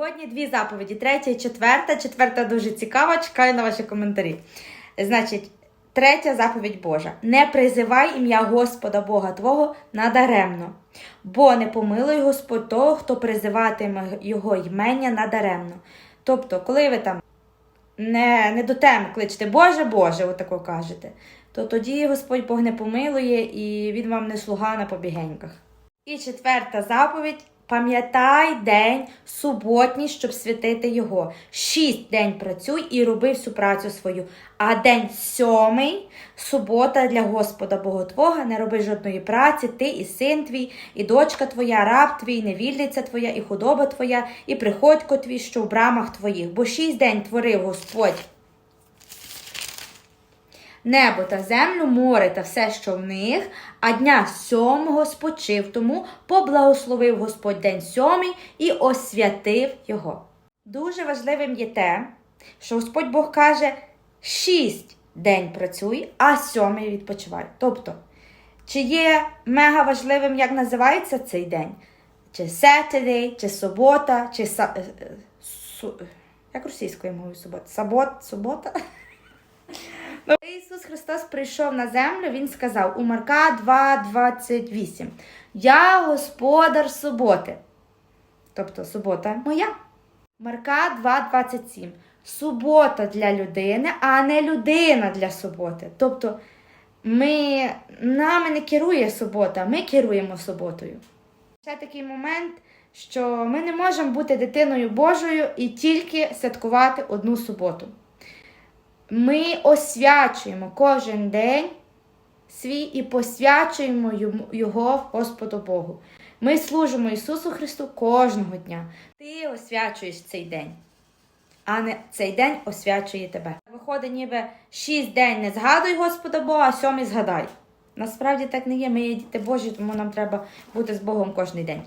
Сьогодні дві заповіді: третя і четверта. Четверта дуже цікава. Чекаю на ваші коментарі. Значить, третя заповідь Божа: не призивай ім'я Господа Бога Твого надаремно, бо не помилуй Господь того, хто призиватиме його ймення надаремно. Тобто, коли ви там не, не до теми кличете Боже, Боже, отако кажете, то тоді Господь Бог не помилує і він вам не слуга на побігеньках. І четверта заповідь. Пам'ятай день суботній, щоб святити його. Шість день працюй і роби всю працю свою. А день сьомий субота для Господа Бога Твого, не роби жодної праці, ти і син твій, і дочка твоя, раб твій, невільниця твоя, і худоба твоя, і приходько твій, що в брамах твоїх. Бо шість день творив Господь небо та землю, море та все, що в них, а дня сьомого спочив, тому поблагословив Господь день сьомий і освятив його. Дуже важливим є те, що Господь Бог каже: шість день працюй, а сьомий відпочивай. Тобто, чи є мега важливим, як називається цей день? Чи Saturday, чи субота, чи са, е, е, су, як російською мовою субота? Сабот, субота? Ісус Христос прийшов на землю, Він сказав у Марка 2,28 Я господар суботи. Тобто субота моя. Марка 2,27 Субота для людини, а не людина для суботи. Тобто ми, нами не керує субота, ми керуємо суботою. Ще такий момент, що ми не можемо бути дитиною Божою і тільки святкувати одну суботу. Ми освячуємо кожен день свій і посвячуємо його Господу Богу. Ми служимо Ісусу Христу кожного дня. Ти освячуєш цей день, а не цей день освячує тебе. Виходить, ніби шість день не згадуй Господа Бога, а сьомий згадай. Насправді так не є. Ми є діти Божі, тому нам треба бути з Богом кожен день.